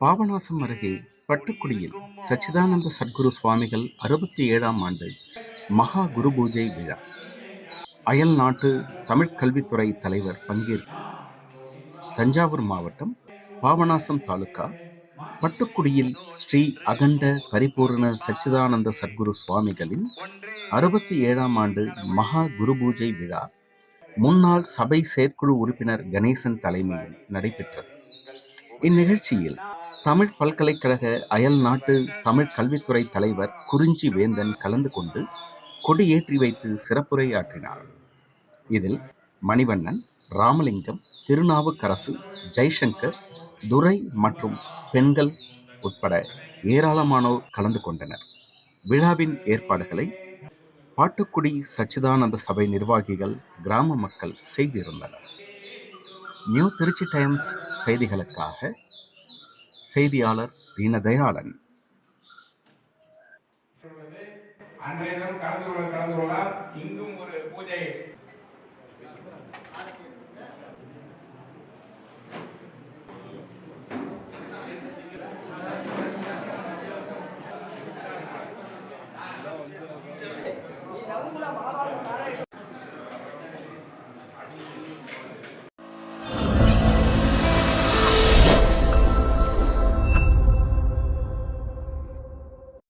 பாபநாசம் அருகே பட்டுக்குடியில் சச்சிதானந்த சத்குரு சுவாமிகள் அறுபத்தி ஏழாம் ஆண்டு மகா குரு பூஜை விழா. அயல் நாட்டு தமிழ் கல்வித்துறை தலைவர் பங்கேற்பு தஞ்சாவூர் மாவட்டம் பாபநாசம் தாலுகா பட்டுக்குடியில் ஸ்ரீ அகண்ட பரிபூர்ண சச்சிதானந்த சத்குரு சுவாமிகளின் அறுபத்தி ஏழாம் ஆண்டு மகா குரு பூஜை விழா முன்னாள் சபை செயற்குழு உறுப்பினர் கணேசன் தலைமையில் நடைபெற்றது. இந்நிகழ்ச்சியில் தமிழ் பல்கலைக்கழக அயல் நாட்டு தமிழ் கல்வித்துறை தலைவர் குறிஞ்சி வேந்தன் கலந்து கொண்டு கொடியேற்றி வைத்து சிறப்புரை ஆற்றினார். இதில் மணிவண்ணன் ராமலிங்கம் திருநாவுக்கரசு ஜெய்சங்கர் துரை மற்றும் பெண்கள் உட்பட ஏராளமானோர் கலந்து கொண்டனர். விழாவின் ஏற்பாடுகளை பாட்டுக்குடி சச்சிதானந்த சபை நிர்வாகிகள் கிராம மக்கள் செய்திருந்தனர். நியூ திருச்சி டைம்ஸ் செய்திகளுக்காக செய்தியாளர் தீனதயாளன். அன்றைய தினம் கலந்து கொள்ள கலந்து கொள்ளார். இங்கும் ஒரு பூஜை.